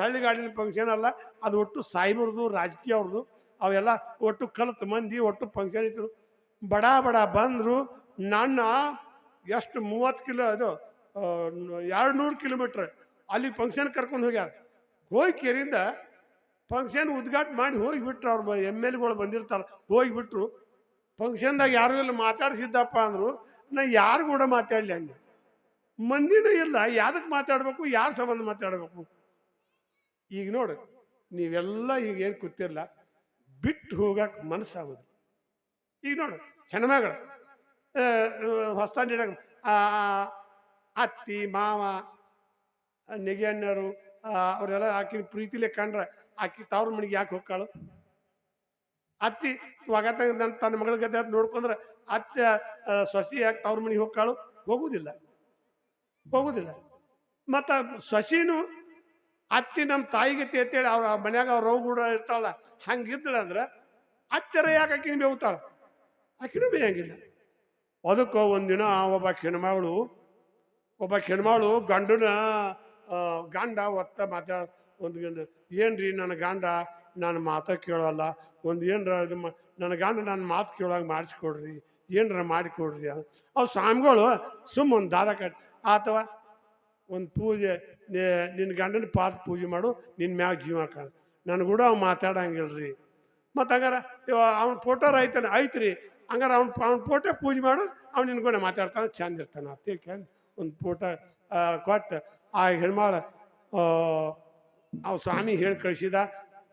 ಹಳ್ಳಿಗಾಡಿನ ಫಂಕ್ಷನ್ ಅಲ್ಲ, ಅದು ಒಟ್ಟು ಸಾಯಿಬರ್ದು ರಾಜಕೀಯ ಅವ್ರದ್ದು. ಅವೆಲ್ಲ ಒಟ್ಟು ಕಲಿತು ಮಂದಿ, ಒಟ್ಟು ಫಂಕ್ಷನ್ ಇತ್ತು ಬಡ ಬಡ ಬಂದರು, ನನ್ನ ಎಷ್ಟು ಮೂವತ್ತು ಕಿಲೋ, ಅದು ಎರಡು ನೂರು ಕಿಲೋಮೀಟ್ರ್ ಅಲ್ಲಿ ಫಂಕ್ಷನ್ ಕರ್ಕೊಂಡು ಹೋಗ್ಯಾರ. ಹೋಗಿ ಕೇರಿಂದ ಫಂಕ್ಷನ್ ಉದ್ಘಾಟ ಮಾಡಿ ಹೋಗಿಬಿಟ್ರು ಅವ್ರು ಎಂ ಎಲ್ ಎಗಳು ಬಂದಿರ್ತಾರೆ, ಹೋಗಿಬಿಟ್ರು. ಫಂಕ್ಷನ್ದಾಗ ಯಾರು ಇಲ್ಲ, ಮಾತಾಡಿಸಿದ್ದಪ್ಪ ಅಂದರು. ನಾ ಯಾರು ಕೂಡ ಮಾತಾಡಲಿ ಅಂದೆ ಮಂದಿನೂ ಇಲ್ಲ ಯಾವ್ದಕ್ಕೆ ಮಾತಾಡಬೇಕು, ಯಾರ ಸಂಬಂಧ ಮಾತಾಡಬೇಕು? ಈಗ ನೋಡು, ನೀವೆಲ್ಲ ಈಗ ಏನು ಕೂತಿರಲ್ಲ ಬಿಟ್ಟು ಹೋಗಕ್ಕೆ ಮನಸ್ಸಾಗೋದು ಈಗ ನೋಡು, ಹೆಣ್ಮಗಳು, ಆ ಅತ್ತಿ, ಮಾವ, ನೆಗೆಯಣ್ಣರು ಅವರೆಲ್ಲ ಆಕಿ ಪ್ರೀತಿಲೆ ಕಂಡ್ರೆ ಆಕಿ ತವ್ರ ಮನೆಗೆ ಯಾಕೆ ಹೋಗ್ಕಾಳು? ಅತ್ತಿ ಒಗತ ನನ್ನ ತನ್ನ ಮಗಳ ಗದ್ದೆ ನೋಡ್ಕೊಂಡ್ರೆ ಅತ್ತೆ ಸೊಸಿ ಯಾಕೆ ತವ್ರ ಮನೆಗೆ ಹೋಗ್ಕಾಳು? ಹೋಗುವುದಿಲ್ಲ ಹೋಗುದಿಲ್ಲ. ಮತ್ತು ಸೊಸಿನೂ ಅತ್ತಿ ನಮ್ಮ ತಾಯಿಗೆ ಅಂತೇಳಿ ಅವ್ರ ಮನ್ಯಾಗ ಅವ್ರ ರೋಗ ಇರ್ತಾಳ ಹಂಗಿದ್ದಳ ಅಂದ್ರೆ ಅತ್ತೆರ ಯಾಕೆ ಆಕಿನ ಬೇವುತ್ತಾಳ ಆಕಿನೂ ಬೇಯಂಗಿಲ್ಲ. ಅದಕ್ಕೆ ಒಂದಿನ ಒಬ್ಬ ಹೆಣ್ಮಗಳು ಒಬ್ಬ ಹೆಣ್ಮಗಳು ಗಂಡನ ಗಂಡ ಒತ್ತ ಮಾತಾಡ, ಒಂದು ಏನ್ರಿ ನನ್ನ ಗಂಡ ನನ್ನ ಮಾತ ಕೇಳೋಲ್ಲ, ಒಂದು ಏನರ ಇದು ನನ್ನ ಗಂಡ ನನ್ನ ಮಾತು ಕೇಳೋಂಗೆ ಮಾಡಿಸ್ಕೊಡ್ರಿ, ಏನರ ಮಾಡಿಕೊಡ್ರಿ ಅಂತ. ಅವು ಸ್ವಾಮಿಗಳು ಸುಮ್ಮ ಒಂದು ದಾರ ಕಟ್ ಅಥವಾ ಒಂದು ಪೂಜೆ ನಿನ್ನ ಗಂಡನ ಪಾದ ಪೂಜೆ ಮಾಡು ನಿನ್ನ ಮ್ಯಾಗ ಜೀವ ಕಾಣ. ನಾನು ಕೂಡ ಅವ್ ಮಾತಾಡಂಗಿಲ್ರಿ. ಮತ್ತು ಹಂಗಾರ ಅವ್ನ ಫೋಟೋ ಐತಾನೆ ಐತ್ರಿ. ಹಂಗಾರೆ ಅವ್ನು, ಅವ್ನ ಫೋಟೋ ಪೂಜೆ ಮಾಡು, ಅವ್ನು ನಿನ್ನ ಕೂಡ ಮಾತಾಡ್ತಾನೆ, ಚಂದ ಇರ್ತಾನೆ. ಅತ್ತೆ ಒಂದು ಫೋಟೋ ಕೊಟ್ಟು, ಆ ಹೆಣ್ಮಾಳ ಅವ ಸ್ವಾಮಿ ಹೇಳಿ ಕಳಿಸಿದ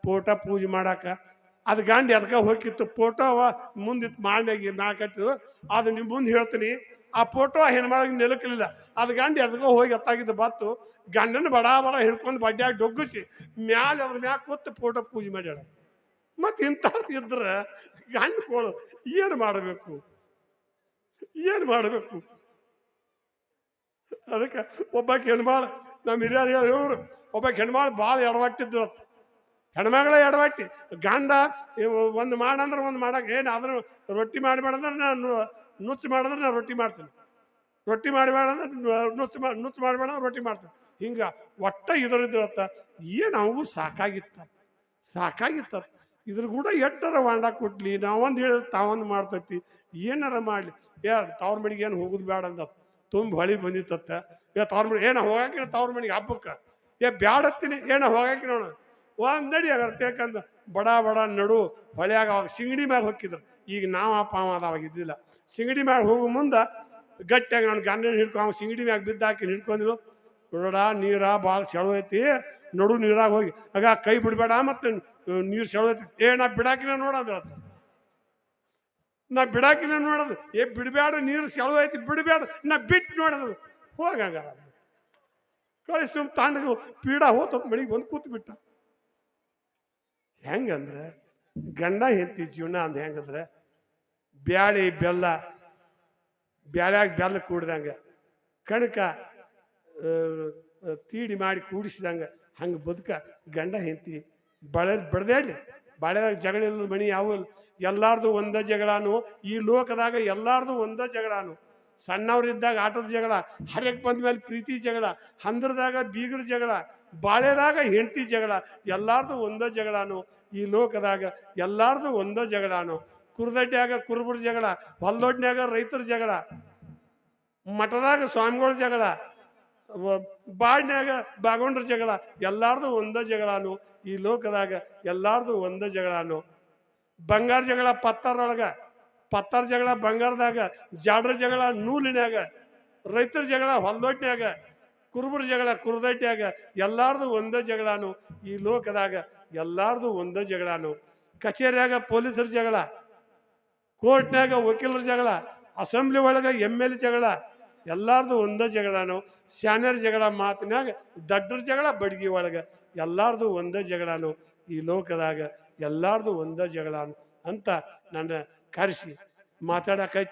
ಫೋಟೋ ಪೂಜೆ ಮಾಡಾಕ. ಅದು ಗಂಡ ಅದಕ್ಕೆ ಹೋಗಿತ್ತು ಫೋಟೋ ಮುಂದಿತ್ತು ಮಾಡಿನಾಗಿ ನಾಲ್ಕು ಅದು ನಿಮ್ಮ ಮುಂದೆ ಹೇಳ್ತೀನಿ. ಆ ಫೋಟೋ ಹೆಣ್ಮಾಳಿಗೆ ನಿಲುಕಲಿಲ್ಲ. ಅದು ಗಂಡ ಎದ್ಕೋ ಹೋಗಿ ಎತ್ತಾಗಿದ್ದ ಬತ್ತು ಗಂಡನ ಬಡ ಬಡ ಹಿಡ್ಕೊಂಡು ಬಡ್ಡಿಯಾಗಿ ಡೊಗ್ಗಿಸಿ ಮ್ಯಾಲೆ ಅದ್ರ ಮ್ಯಾಗ ಕೂತು ಫೋಟೋ ಪೂಜೆ ಮಾಡ್ಯಾಳ. ಮತ್ತು ಇಂಥವ್ರು ಇದ್ರೆ ಗಂಡುಗಳು ಏನು ಮಾಡಬೇಕು? ಏನು ಮಾಡಬೇಕು? ಅದಕ್ಕೆ ಒಬ್ಬ ಹೆಣ್ಮಾಳು ನಮ್ಮ ಹಿರಿಯರು ಹೇಳಿ ಹೇಳೋರು ಒಬ್ಬ ಹೆಣ್ಮಾಳು ಭಾಳ ಎಡವಟ್ಟಿದ್ರು ಅಂತ. ಹೆಣ್ಮಗಳೇ ಎಡವಟ್ಟಿ. ಗಂಡ ಒಂದು ಮಾಡಂದ್ರೆ ಒಂದು ಮಾಡಕ್ಕೆ ಏನು ಆದ್ರೂ ರೊಟ್ಟಿ ಮಾಡಬೇಡಂದ್ರೆ ನಾನು ನುಚ್ಚು ಮಾಡಿದ್ರೆ ನಾನು ರೊಟ್ಟಿ ಮಾಡ್ತೀನಿ. ರೊಟ್ಟಿ ಮಾಡಬೇಡ ಅಂದ್ರೆ ನುಚ್ಚು ಮಾಡಿ ನುಚ್ಚು ಮಾಡಬೇಡ ಅಂದ್ರೆ ರೊಟ್ಟಿ ಮಾಡ್ತೀನಿ. ಹಿಂಗೆ ಒಟ್ಟ ಇದರಿದ್ರತ್ತ ಏನು ಅವು ಸಾಕಾಗಿತ್ತ? ಸಾಕಾಗಿತ್ತ. ಇದ್ರ ಕೂಡ ಎಟ್ಟರ ವಾಂಡ ಕೊಟ್ಲಿ, ನಾವೊಂದು ಹೇಳಿದ್ರೆ ತಾವೊಂದು ಮಾಡ್ತೈತಿ. ಏನಾರ ಮಾಡಲಿ. ಏ ತವ್ರ ಮನೆಗೆ ಏನು ಹೋಗೋದು ಬೇಡ ಅಂದ. ತುಂಬ ಹೊಳಿ ಬಂದಿತ್ತತ್ತ ಏ, ತವ್ರ ಮನೆ ಏನು ಹೋಗಾಕಿನ ತವ್ರ ಮನೆಗೆ ಹಬ್ಬಕ್ಕೆ. ಏ, ಬ್ಯಾಡತ್ತೀನಿ. ಏನ ಹೋಗಾಕಿನ ನೋಡು. ಒಂದು ನಡಿ ಅದ್ರ ತಿಳ್ಕಂದು ಬಡ ಬಡ, ನಡು, ಹೊಳ್ಯಾಗ ಅವಾಗ ಸಿಂಗಡಿ ಮ್ಯಾಗ ಹೊಕ್ಕಿದ್ರು. ಈಗ ನಾವು ಅಪ್ಪ ಅವ ಅವಾಗ ಇದ್ದಿಲ್ಲ. ಸಿಂಗಡಿ ಮ್ಯಾಗ ಹೋಗೋ ಮುಂದೆ ಗಟ್ಟಿಯಾಗಿ ನಾನು ಗಂಡನ ಹಿಡ್ಕೊ ಅವ್ನು ಸಿಂಗಡಿ ಮ್ಯಾಗ ಬಿದ್ದಾಕಿ ಹಿಡ್ಕೊಂಡಿರು ನೋಡ ನೀರ ಭಾಳ ಸೆಳು ನಡು ನೀರಾಗ ಹೋಗಿ, ಆಗ ಕೈ ಬಿಡಬೇಡ ಮತ್ತು ನೀರು ಸೆಳು ಏ, ನಾ ಬಿಡಾಕಿನ ನೋಡೋದು ನಾ ಬಿಡಾಕಿನ ನೋಡೋದು, ಏ ಬಿಡಬೇಡ ನೀರು ಸೆಳು ಬಿಡಬೇಡ ನಾ ಬಿಟ್ಟು ನೋಡೋದು. ಹೋಗಂಗಾರ ಕಳಿ ಸುಮ್ ತಾಂಡಗ, ಪೀಡ ಹೋತ ಮನೆಗೆ ಬಂದು ಕೂತು ಬಿಟ್ಟ ಹೆಂಗಂದ್ರೆ ಗಂಡ ಹೆಂಡತಿ ಜೀವನ ಅಂದ ಹೆಂಗಂದ್ರೆ ಬ್ಯಾಳಿ, ಬೆಲ್ಲ, ಬ್ಯಾಳ್ಯಾಗ ಬೆಲ್ಲ ಕೂಡ್ದಂಗೆ, ಕಣಕ ತೀಡಿ ಮಾಡಿ ಕೂಡಿಸಿದಂಗೆ ಹಂಗೆ ಬದುಕ ಗಂಡ ಹೆಂಡತಿ ಬಳೆ ಬಡ್ದೇಳಿ ಬಾಳೆದಾಗ ಜಗಳ ಇಲ್ಲದ ಮಣಿ ಯಾವ ಎಲ್ಲಾರ್ದು ಒಂದ ಜಗಳಾನು. ಈ ಲೋಕದಾಗ ಎಲ್ಲಾರ್ದು ಒಂದ ಜಗಳಾನು. ಸಣ್ಣವ್ರಿದ್ದಾಗ ಆಟದ ಜಗಳ ಹರಕ್ ಬಂದ ಮೇಲೆ ಪ್ರೀತಿ ಜಗಳ, ಹಂದ್ರದಾಗ ಬೀಗರ ಜಗಳ ಬಾಳೆದಾಗ ಹೆಂಡತಿ ಜಗಳ, ಎಲ್ಲಾರ್ದು ಒಂದೇ ಜಗಳಾನು. ಈ ಲೋಕದಾಗ ಎಲ್ಲಾರ್ದು ಒಂದೇ ಜಗಳಾನು. ಕುರ್ದಡ್ಡ್ಯಾಗ ಕುರುಬರ ಜಗಳ, ಹೊಲ್ದೊಡ್ನ್ಯಾಗ ರೈತರ ಜಗಳ, ಮಠದಾಗ ಸ್ವಾಮಿಗಳ ಜಗಳ ಬಾಡ್ನ್ಯಾಗ ಬಾಗೊಂಡ್ರ ಜಗಳ, ಎಲ್ಲಾರ್ದು ಒಂದೇ ಜಗಳಾನು. ಈ ಲೋಕದಾಗ ಎಲ್ಲಾರ್ದು ಒಂದೇ ಜಗಳಾನು. ಬಂಗಾರ ಜಗಳ ಪತ್ತರೊಳಗ ಪತ್ತಾರ ಜಗಳ ಬಂಗಾರದಾಗ, ಜಾಡ್ರ ಜಗಳ ನೂಲಿನ್ಯಾಗ, ರೈತರ ಜಗಳ ಹೊಲ್ದೊಡ್ನ್ಯಾಗ ಕುರುಬರ ಜಗಳ ಕುರುದಟ್ಟಿಯಾಗ ಎಲ್ಲಾರ್ದು ಒಂದೇ ಜಗಳಾನು. ಈ ಲೋಕದಾಗ ಎಲ್ಲಾರ್ದು ಒಂದೇ ಜಗಳಾನು. ಕಚೇರಿಯಾಗ ಪೊಲೀಸರ ಜಗಳ ಕೋರ್ಟ್ನಾಗ ವಕೀಲರ ಜಗಳ, ಅಸೆಂಬ್ಲಿ ಒಳಗ ಎಂ ಎಲ್ ಜಗಳ, ಎಲ್ಲಾರ್ದು ಒಂದೇ ಜಗಳಾನು. ಶಾನ್ಯರ ಜಗಳ ಮಾತಿನಾಗ ದಡ್ಡರ ಜಗಳ ಬಡ್ಗಿ ಒಳಗ ಎಲ್ಲಾರ್ದು ಒಂದೇ ಜಗಳಾನು. ಈ ಲೋಕದಾಗ ಎಲ್ಲಾರ್ದು ಒಂದೇ ಜಗಳಾನು ಅಂತ ನನ್ನ ಕರೆಸಿ ಮಾತಾಡಕ್ಕೆ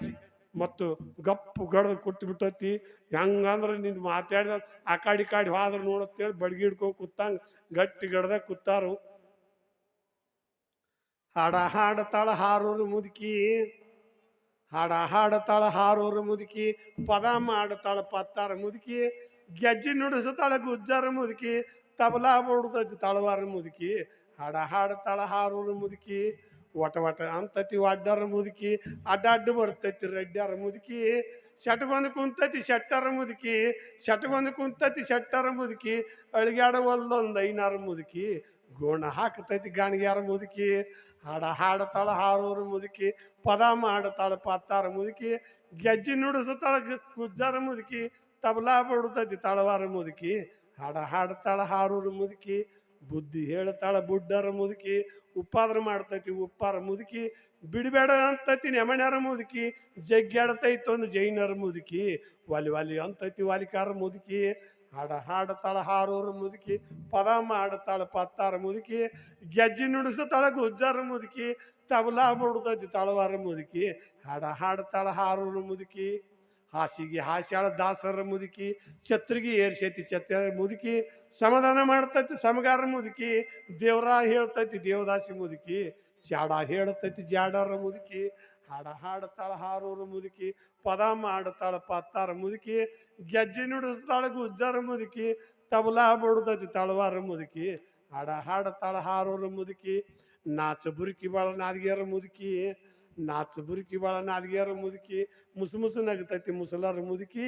ಮತ್ತು ಗಪ್ಪು ಗಡ್ದು ಕೊಟ್ಟು ಬಿಟ್ಟತಿ. ಹೆಂಗಂದ್ರೆ ನಿನ್ನ ಮಾತಾಡಿದ ಆ ಕಾಡಿ ಕಾಡಿ ಹೋದ್ರೆ ನೋಡತ್ತೇಳಿ ಬಡ್ಗಿ ಹಿಡ್ಕೊಂಡು ಕೂತಂಗ ಗಟ್ಟಿ ಗಡದ ಕೂತಾರು. ಹಾಡ ಹಾಡತಾಳ ಹಾರೋರು ಮುದುಕಿ, ಹಾಡ ಹಾಡತಾಳ ಹಾರೋರು ಮುದುಕಿ, ಪದ ಮಾಡತಾಳ ಪತ್ತಾರ ಮುದುಕಿ, ಗೆಜ್ಜೆ ನುಡಿಸತಾಳ ಗುಜ್ಜಾರ ಮುದುಕಿ, ತಬಲಾ ಬಡ್ದೈತಿ ತಳವಾರ ಮುದುಕಿ, ಹಾಡ ಹಾಡತಾಳ ಹಾರೋರು ಮುದುಕಿ ಒಟ ಒಟ ಅಂತತಿ ಅಡ್ಡಾರ ಮುದುಕಿ ಅಡ್ಡ ಅಡ್ಡ ಬರ್ತೈತಿ ರೆಡ್ಡ್ಯಾರ ಮುದುಕಿ ಶಟ್ಗೊಂದು ಕುಂತತಿ, ಶೆಟ್ಟರ ಮುದುಕಿ ಶಟ್ಗೊಂದು ಕುಂತತಿ, ಶೆಟ್ಟರ ಮುದುಕಿ ಅಳಿಗಾಡವಲ್ಲೊಂದು ಐನಾರ ಮುದುಕಿ, ಗೋಣ ಹಾಕ್ತೈತಿ, ಗಾಣಿಗ್ಯಾರ ಮುದುಕಿ, ಹಾಡ ಹಾಡತಾಳ ಹಾರೋರ ಮುದುಕಿ, ಪದ ಮಾಡತಾಳ ಪತ್ತಾರ ಮುದುಕಿ, ಗೆಜ್ಜಿ ನುಡಿಸ್ತಾಳ ಗುಜ್ಜಾರ ಮುದುಕಿ, ತಬಲಾ ಬಡ್ತೈತಿ, ತಳವಾರ ಮುದುಕಿ, ಹಾಡ ಹಾಡ್ತಾಳ ಹಾರೂರು ಮುದುಕಿ ಬುದ್ಧಿ ಹೇಳ್ತಾಳೆ ಬುಡ್ಡರ ಮುದುಕಿ, ಉಪ್ಪಾದ್ರ ಮಾಡ್ತೈತಿ, ಉಪ್ಪಾರ ಮುದುಕಿ, ಬಿಡಬೇಡ ಅಂತೈತಿ ನೆಮಣ್ಯಾರ ಮುದುಕಿ ಜಗ್ಗಾಡ್ತೈತಿ ಒಂದು ಜೈನರ ಮುದುಕಿ, ವಾಲಿ ವಾಲಿ ಅಂತೈತಿ ವಾಲಿಕಾರ ಮುದುಕಿ, ಹಾಡ ಹಾಡ್ತಾಳೆ ಹಾರೋರು ಮುದುಕಿ, ಪದ ಮಾಡ್ತಾಳೆ ಪತ್ತಾರ ಮುದುಕಿ, ಗೆಜ್ಜೆ ನುಡಿಸ್ತಾಳ ಗುಜ್ಜಾರ ಮುದುಕಿ, ತಬಲಾ ಬಡ್ತೈತಿ ತಳವಾರ ಮುದುಕಿ, ಹಾಡ ಹಾಡ್ತಾಳ ಹಾರೋರ ಮುದುಕಿ. ಹಾಸಿಗೆ, ಹಾಸ್ಯಾಳ ದಾಸರ ಮುದುಕಿ ಛತ್ರಿಗೆ ಏರ್ಸೈತಿ ಛತ್ರ ಮುದುಕಿ, ಸಮಾಧಾನ ಮಾಡ್ತೈತಿ, ಸಮಗಾರ ಮುದುಕಿ, ದೇವ್ರ ಹೇಳ್ತೈತಿ, ದೇವದಾಸಿ ಮುದುಕಿ, ಜಾಡ ಹೇಳ್ತೈತಿ, ಜಾಡರ ಮುದುಕಿ, ಹಾಡ ಹಾಡ್ತಾಳ ಹಾರೂರು ಮುದುಕಿ, ಪದ ಮಾಡ್ತಾಳ ಪತ್ತಾರ ಮುದುಕಿ, ಗೆಜ್ಜೆ ನುಡಿಸ್ತಾಳ ಗುಜ್ಜಾರ ಮುದುಕಿ, ತಬಲಾ ಬಡ್ದೈತಿ ತಳವಾರ ಮುದುಕಿ, ಹಾಡ ಹಾಡ್ತಾಳ ಹಾರೂರು ಮುದುಕಿ, ನಾಚ ಬುರುಕಿ ಬಾಳ ನಾದಿಗೆಯರ ಮುದುಕಿ ನಾಚ ಬುರುಕಿ ಬಾಳ ನಾದಿಗೆಯರ ಮುದುಕಿ, ಮುಸು ಮುಸು ನಗ್ತೈತಿ ಮುಸಲಾರ ಮುದುಕಿ.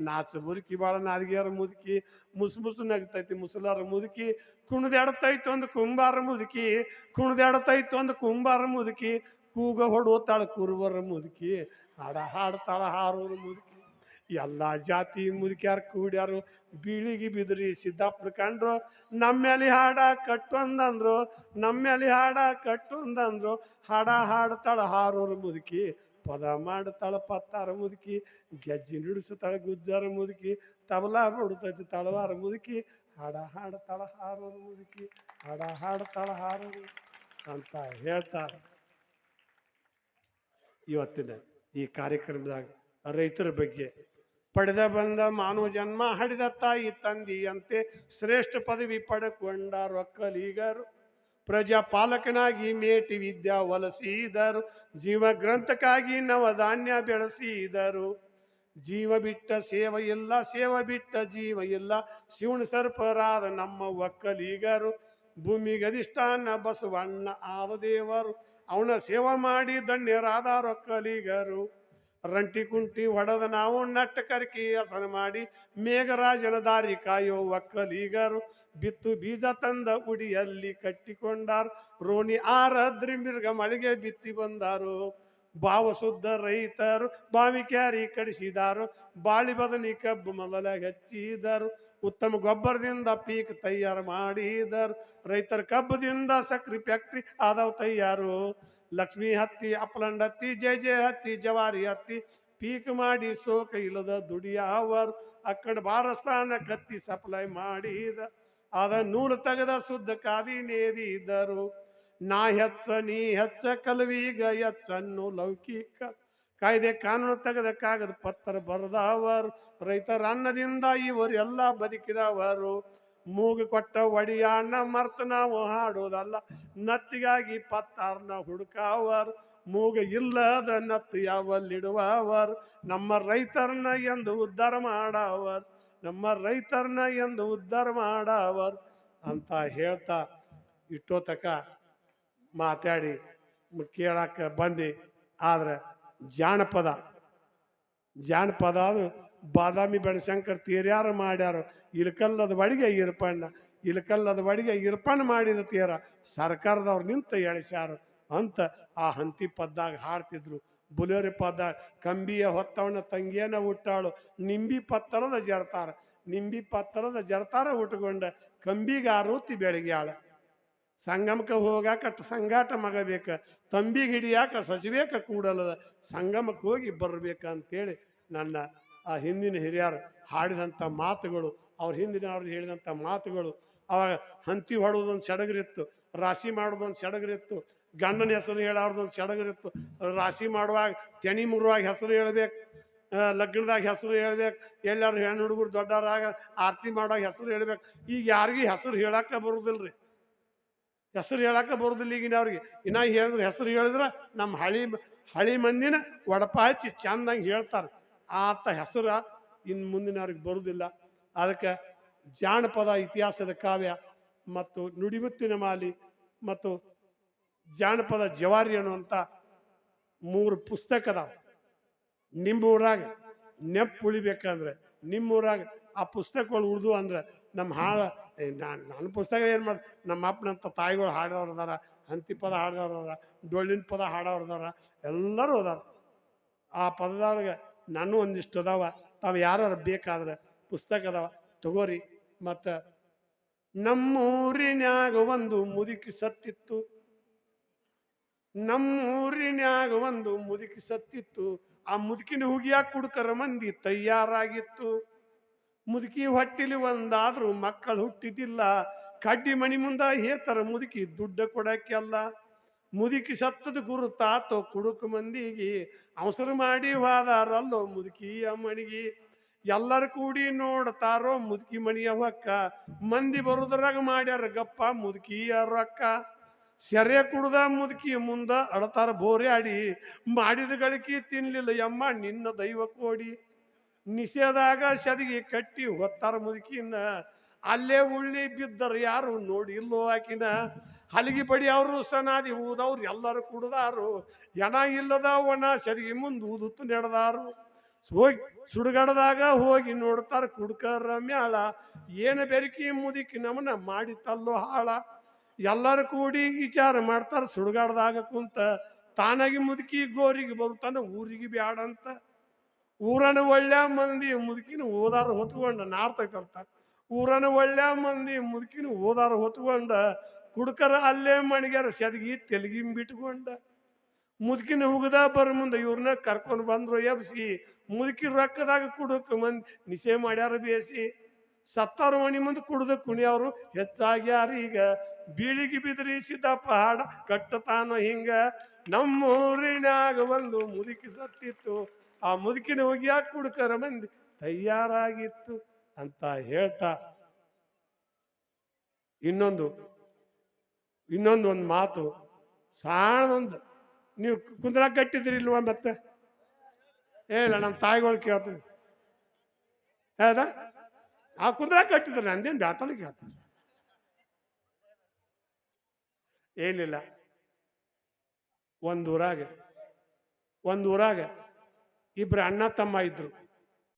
ನಾಚ ಬುರುಕಿ ಬಾಳ ನಾದಿಗೆಯರ ಮುದುಕಿ, ಮುಸು ಮುಸು ನಗ್ತೈತಿ ಮುಸಲಾರ ಮುದುಕಿ. ಕುಣಿದಾಡ್ತೈತಿ ಒಂದು ಕುಂಬಾರ ಮುದುಕಿ, ಕುಣಿದಾಡ್ತೈತಿ ಒಂದು ಕುಂಬಾರ ಮುದುಕಿ. ಕೂಗ ಹೊಡುತ್ತಾಳ ಕುರುಬರ ಮುದುಕಿ, ಹಾಡ ಹಾಡ್ತಾಳ ಹಾರೋರು ಮುದುಕಿ. ಎಲ್ಲ ಜಾತಿ ಮುದುಕ್ಯಾರ ಕೂಡ್ಯಾರು, ಬೀಳಿಗೆ ಬಿದ್ರಿ ಸಿದ್ದಾಪುರ ಕಂಡ್ರು ನಮ್ಮೇಲೆ ಹಾಡ ಕಟ್ಟೊಂದಂದ್ರು ನಮ್ಮೇಲೆ ಹಾಡ ಕಟ್ಟೊಂದಂದ್ರು, ಹಾಡ ಹಾಡ್ತಾಳ ಹಾರೋರು ಮುದುಕಿ, ಪದ ಮಾಡ್ತಾಳ ಪತ್ತಾರ ಮುದುಕಿ, ಗೆಜ್ಜೆ ನುಡಿಸ್ತಾಳ ಗುಜ್ಜಾರ ಮುದುಕಿ, ತಬಲಾ ಬಿಡ್ತೈತಿ ತಳವಾರ ಮುದುಕಿ, ಹಾಡ ಹಾಡ್ತಾಳ ಹಾರೋರು ಮುದುಕಿ, ಹಾಡ ಹಾಡ್ತಾಳ ಹಾರೋರು ಅಂತ ಹೇಳ್ತಾರೆ. ಇವತ್ತಿನ ಈ ಕಾರ್ಯಕ್ರಮದಾಗ ರೈತರ ಬಗ್ಗೆ ಪಡೆದ ಬಂದ ಮಾನವ ಜನ್ಮ ಹಡಿದ ತಾಯಿ ತಂದಿಯಂತೆ ಶ್ರೇಷ್ಠ ಪದವಿ ಪಡೆಕೊಂಡ ರೊಕ್ಕಲಿಗರು. ಪ್ರಜಾಪಾಲಕನಾಗಿ ಮೇಟಿ ವಿದ್ಯಾ ಒಲಸಿದರು. ಜೀವ ಗ್ರಂಥಕ್ಕಾಗಿ ನವಧಾನ್ಯ ಬೆಳೆಸಿದರು. ಜೀವ ಬಿಟ್ಟ ಸೇವ ಇಲ್ಲ, ಸೇವ ಬಿಟ್ಟ ಜೀವ ಇಲ್ಲ. ಶಿವನ ಸರ್ಪರಾದ ನಮ್ಮ ಒಕ್ಕಲಿಗರು. ಭೂಮಿಗೆ ಅಧಿಷ್ಠಾನ ಬಸವಣ್ಣ ಆದ ದೇವರು. ಅವನ ಸೇವಾ ಮಾಡಿ ಧನ್ಯರಾದ ರೊಕ್ಕಲಿಗರು. ರಂಟಿ ಕುಂಟಿ ಹೊಡೆದ ನಾವು ನಟ್ಟ ಕರ್ಕಿ ಹಸನ ಮಾಡಿ ಮೇಘರಾಜನ ದಾರಿ ಕಾಯೋ ಒಕ್ಕಲಿಗರು ಬಿತ್ತು ಬೀಜ ತಂದ ಉಡಿಯಲ್ಲಿ ಕಟ್ಟಿಕೊಂಡಾರು. ರೋಣಿ ಆರದ್ರಿ ಮಿರ್ಗ ಮಳಿಗೆ ಬಿತ್ತಿ ಬಂದಾರು. ಭಾವ ಶುದ್ಧ ರೈತರು ಬಾವಿ ಕ್ಯಾರಿ ಕಡಿಸಿದಾರು. ಬಾಳಿ ಬದನಿ ಕಬ್ಬು ಮೊದಲ ಹೆಚ್ಚಿದರು. ಉತ್ತಮ ಗೊಬ್ಬರದಿಂದ ಪೀಕ್ ತಯಾರು ಮಾಡಿದರು. ರೈತರ ಕಬ್ಬದಿಂದ ಸಕ್ರಿ ಫ್ಯಾಕ್ಟ್ರಿ ಆದವು ತಯಾರು. ಲಕ್ಷ್ಮಿ ಹತ್ತಿ, ಅಪ್ಲಂಡ್ ಹತ್ತಿ ಜಯ ಜಯ ಹತ್ತಿ, ಜವಾರಿ ಹತ್ತಿ, ಪೀಕ್ ಮಾಡಿ ಸೋಕ ಇಲ್ಲದ ದುಡಿಯವರು ಅಕ್ಕಡ ಬಾರಸ್ಥಾನ ಕತ್ತಿ ಸಪ್ಲೈ ಮಾಡಿದ. ಅದ ನೂಲು ತೆಗೆದ ಶುದ್ಧ ಕಾದಿ ನೇದಿದರು. ನಾ ಹೆಚ್ಚ, ನೀ ಹೆಚ್ಚ, ಕಲವೀಗ ಹೆಚ್ಚನ್ನು ಲೌಕಿಕ. ಕಾಯ್ದೆ ಕಾನೂನು ತೆಗೆದ ಕಾಗದ ಪತ್ರ ಬರೆದವರು. ರೈತರ ಅನ್ನದಿಂದ ಇವರೆಲ್ಲ ಬದುಕಿದವರು. ಮೂಗು ಕೊಟ್ಟ ಒಡಿಯಾಣ ಮರ್ತ ನಾವು ಹಾಡೋದಲ್ಲ ನತ್ತಿಗಾಗಿ ಪತ್ತಾರ್ನ ಹುಡುಕಾವರ್, ಮೂಗ ಇಲ್ಲದ ನತ್ತು ಯಾವಲ್ಲಿಡುವವರ್ ನಮ್ಮ ರೈತರನ್ನ ಎಂದು ಉದ್ಧಾರ ಮಾಡಾವರ್, ನಮ್ಮ ರೈತರನ್ನ ಎಂದು ಉದ್ಧಾರ ಮಾಡಾವರ್ ಅಂತ ಹೇಳ್ತಾ ಇಷ್ಟೋ ತಕ ಮಾತಾಡಿ ಕೇಳಕ್ಕೆ ಬಂದು. ಆದ್ರೆ ಜಾನಪದ ಜಾನಪದ ಅದು ಬಾದಾಮಿ ಬೆಳಶಂಕರ್ ತೀರ್ಯಾರು ಮಾಡ್ಯಾರು. ಇಲ್ಕಲ್ಲದ ಬಡಿಗೆ ಇರ್ಪಣ್ಣ, ಇಲ್ಕಲ್ಲದ ಬಡಿಗೆ ಇರ್ಪಣ್ಣ ಮಾಡಿದ ತೀರ ಸರ್ಕಾರದವ್ರು ನಿಂತು ಎಳಿಸ್ಯಾರು ಅಂತ ಆ ಹಂತಿ ಪದ್ದಾಗ ಹಾಡ್ತಿದ್ರು. ಬುಲೇರಿ ಪದ, ಕಂಬಿಯ ಹೊತ್ತವನ ತಂಗಿಯನ ಹುಟ್ಟಾಳು. ನಿಂಬಿ ಪತ್ತರದ ಜರ್ತಾರ, ನಿಂಬಿ ಪತ್ತರದ ಜರ್ತಾರ ಉಟ್ಕೊಂಡ ಕಂಬಿಗಾರೂತಿ ಬೆಳಗ್ಯಾಳ. ಸಂಗಮಕ್ಕೆ ಹೋಗಾಕ ಸಂಗಾಟ ಮಗ ಬೇಕ ತಂಬಿಗೆ ಹಿಡಿಯಾಕ ಸೊಸಬೇಕ ಕೂಡಲದ ಸಂಗಮಕ್ಕೆ ಹೋಗಿ ಬರಬೇಕಂತೇಳಿ ನನ್ನ ಆ ಹಿಂದಿನ ಹಿರಿಯರು ಹಾಡಿದಂಥ ಮಾತುಗಳು ಅವ್ರ ಹಿಂದಿನ ಅವ್ರು ಹೇಳಿದಂಥ ಮಾತುಗಳು. ಅವಾಗ ಹಂತಿ ಹೊಡೋದೊಂದು ಸಡಗರಿತ್ತು, ರಾಶಿ ಮಾಡೋದೊಂದು ಸಡಗರಿತ್ತು, ಗಂಡನ ಹೆಸರು ಹೇಳೋದೊಂದು ಸಡಗರಿತ್ತು. ರಾಶಿ ಮಾಡುವಾಗ ತೆನಿ ಮುರುವಾಗ ಹೆಸರು ಹೇಳಬೇಕು ಲಗ್ನದಾಗ ಹೆಸರು ಹೇಳ್ಬೇಕು, ಎಲ್ಲಾರು ಹೆಣ್ಣು ಹುಡುಗರು ದೊಡ್ಡವರಾಗ ಆರತಿ ಮಾಡುವಾಗ ಹೆಸರು ಹೇಳ್ಬೇಕು. ಈಗ ಯಾರಿಗೂ ಹೆಸರು ಹೇಳಕ್ಕೆ ಬರುದಿಲ್ರಿ. ಹೆಸರು ಹೇಳಕ್ಕೆ ಬರೋದಿಲ್ಲ ಈಗಿನ ಅವ್ರಿಗೆ. ಇನ್ನ ಹೇಳಿದ್ರೆ ಹೆಸರು ಹೇಳಿದ್ರೆ ನಮ್ಮ ಹಳಿ ಹಳಿ ಮಂದಿನ ಒಡಪ ಹಚ್ಚಿ ಚಂದಂಗೆ ಹೇಳ್ತಾರೆ. ಆತ ಹೆಸರು ಇನ್ನು ಮುಂದಿನವ್ರಿಗೆ ಬರುದಿಲ್ಲ. ಅದಕ್ಕೆ ಜಾನಪದ ಇತಿಹಾಸದ ಕಾವ್ಯ ಮತ್ತು ನುಡಿಮುತ್ತಿನ ಮಾಲಿ ಮತ್ತು ಜಾನಪದ ಜವಾರಿ ಅನ್ನುವಂಥ ಮೂರು ಪುಸ್ತಕ ಅದಾವೆ. ನಿಮ್ಮೂರಾಗ ನೆಪ್ಪು ಉಳಿಬೇಕಂದ್ರೆ ನಿಮ್ಮೂರಾಗ ಆ ಪುಸ್ತಕಗಳು ಉಳಿದು ಅಂದ್ರೆ ನಮ್ಮ ಹಾಳ ನಾನು ನಾನ್ ನನ್ನ ಪುಸ್ತಕ ಏನು ಮಾಡಿ, ನಮ್ಮ ಅಪ್ಪನಂತ ತಾಯಿಗಳು ಹಾಡೋರು ಅದಾರ, ಹಂತಿ ಪದ ಹಾಡೋರು ಅದಾರ, ಡೊಳ್ಳಿನ ಪದ ಹಾಡೋರು ಅದಾರ, ಎಲ್ಲರೂ ಅದಾರ. ಆ ಪದದೊಳಗೆ ನಾನು ಒಂದಿಷ್ಟು ಅದಾವ. ತಾವು ಯಾರು ಬೇಕಾದ್ರೆ ಪುಸ್ತಕ ಅದಾವ. ತಗೋರಿ. ಮತ್ತು ನಮ್ಮೂರಿನ್ಯಾಗ ಒಂದು ಮುದುಕಿ ಸತ್ತಿತ್ತು. ನಮ್ಮೂರಿನ್ಯಾಗ ಒಂದು ಮುದುಕಿ ಸತ್ತಿತ್ತು. ಆ ಮುದುಕಿನ ಹುಗಿಯಾಗ ಕುಡ್ಕರ ಮಂದಿ ತಯಾರಾಗಿತ್ತು. ಮುದುಕಿ ಹೊಟ್ಟಿಲಿ ಒಂದಾದ್ರೂ ಮಕ್ಕಳು ಹುಟ್ಟಿದಿಲ್ಲ ಕಡ್ಡಿ ಮಣಿ ಮುಂದ ಹೇತರ ಮುದುಕಿ ದುಡ್ಡ ಕೊಡಕ್ಕೆಲ್ಲ. ಮುದುಕಿ ಸತ್ತದ ಗುರುತಾತೋ ಕುಡುಕ ಮಂದಿಗೆ. ಅವಸರ ಮಾಡಿ ಹೋದಾರಲ್ಲೋ ಮುದುಕಿಯ ಮಣಿಗೆ. ಎಲ್ಲರೂ ಕೂಡಿ ನೋಡ್ತಾರೋ ಮುದುಕಿ ಮಣಿಯ ಹೊಕ್ಕ. ಮಂದಿ ಬರುದ್ರಾಗ ಮಾಡ್ಯಾರ, ಗಪ್ಪ ಮುದುಕಿಯ ರೊಕ್ಕ ಸೆರೆ ಕುಡ್ದ ಮುದುಕಿ ಮುಂದ ಅಳತಾರ ಬೋರೆ ಆಡಿ. ಮಾಡಿದ ಗಳಿಕೆ ತಿನ್ಲಿಲ್ಲ ಎಮ್ಮ ನಿನ್ನ ದೈವ ಕೋಡಿ. ನಿಷೇಧಾಗ ಸದಿಗೆ ಕಟ್ಟಿ ಹೊತ್ತಾರ ಮುದುಕಿನ. ಅಲ್ಲೇ ಉಳ್ಳಿ ಬಿದ್ದರು ಯಾರು ನೋಡಿ ಇಲ್ಲೋ ಆಕಿನ. ಹಲಗಿ ಬಡಿ ಅವರು ಸನಾದಿ ಊದವ್ರು ಎಲ್ಲರೂ ಕುಡ್ದಾರು. ಎಣ ಇಲ್ಲದ ಒಣ ಸರಿಗೆ ಮುಂದೆ ಊದುತ್ತು ನಡೆದಾರು. ಹೋಗಿ ಸುಡುಗಾಡದಾಗ ಹೋಗಿ ನೋಡ್ತಾರ ಕುಡ್ಕರ ಮ್ಯಾಳ ಏನು ಬೆರಕಿ ಮುದುಕಿ ನಮನ ಮಾಡಿತಲ್ಲೋ ಹಾಳ. ಎಲ್ಲರೂ ಕೂಡಿ ವಿಚಾರ ಮಾಡ್ತಾರ ಸುಡುಗಾಡ್ದಾಗ ಕುಂತ. ತಾನಾಗಿ ಮುದುಕಿ ಗೋರಿಗೆ ಬರುತ್ತಾನ, ಊರಿಗೆ ಬ್ಯಾಡಂತ ಊರನ ಒಳ್ಳೆ ಮಂದಿ ಮುದುಕಿನ ಓದಾರ ಹೊತ್ಕೊಂಡ ನಾರ್ತೈತಂತ ಊರನ ಒಳ್ಳೆ ಮಂದಿ ಮುದುಕಿನ ಓದಾರ ಹೊತ್ಕೊಂಡ. ಕುಡ್ಕರ ಅಲ್ಲೇ ಮಣಿಗ್ಯಾರ ಸೆದಗಿ ತೆಲಗಿ ಬಿಟ್ಕೊಂಡ ಮುದುಕಿನ ಹುಗದ ಬರ ಮುಂದೆ ಇವ್ರನ್ನ ಕರ್ಕೊಂಡು ಬಂದ್ರು. ಎಬ್ಸಿ, ಮುದುಕಿ ರೊಕ್ಕದಾಗ ಕುಡಕ್ ಮಂದಿ ನಿಷೇ ಮಾಡ್ಯಾರ ಬೇಸಿ. ಸತ್ತಾರು ಮಣಿ ಮುಂದೆ ಕುಡಿದ ಕುಣಿಯವರು ಹೆಚ್ಚಾಗ್ಯಾರ ಈಗ. ಬೀಳಿಗೆ ಬಿದ್ರಿ ಸಿದ್ದಪ್ಪ ಹಾಡ ಕಟ್ಟತಾನೋ ಹಿಂಗ. ನಮ್ಮೂರಿನಾಗ ಒಂದು ಮುದುಕಿ ಸತ್ತಿತ್ತು. ಆ ಮುದುಕಿನ ಹೋಗ್ಯಾಕ ಕುಡ್ಕರ ಮಂದಿ ತಯಾರಾಗಿತ್ತು ಅಂತ ಹೇಳ್ತಾ. ಇನ್ನೊಂದು ಇನ್ನೊಂದು ಒಂದು ಮಾತು, ಸಾಣದೊಂದು. ನೀವು ಕುಂದ್ರಾಗ ಕಟ್ಟಿದ್ರಿ ಇಲ್ವಾ ಮತ್ತೆ? ಏ, ಇಲ್ಲ ನಮ್ಮ ತಾಯಿಗಳು ಕೇಳ್ತೀನಿ. ಹೌದಾ ಆ ಕುಂದ್ರಾಗ ಕಟ್ಟಿದ್ರು ನಂದೇನು ಬ್ಯಾತಾನ ಕೇಳ್ತೀನಿ. ಏನಿಲ್ಲ. ಒಂದು ಊರಾಗ ಒಂದು ಊರಾಗ ಇಬ್ರು ಅಣ್ಣ ತಮ್ಮ ಇದ್ರು.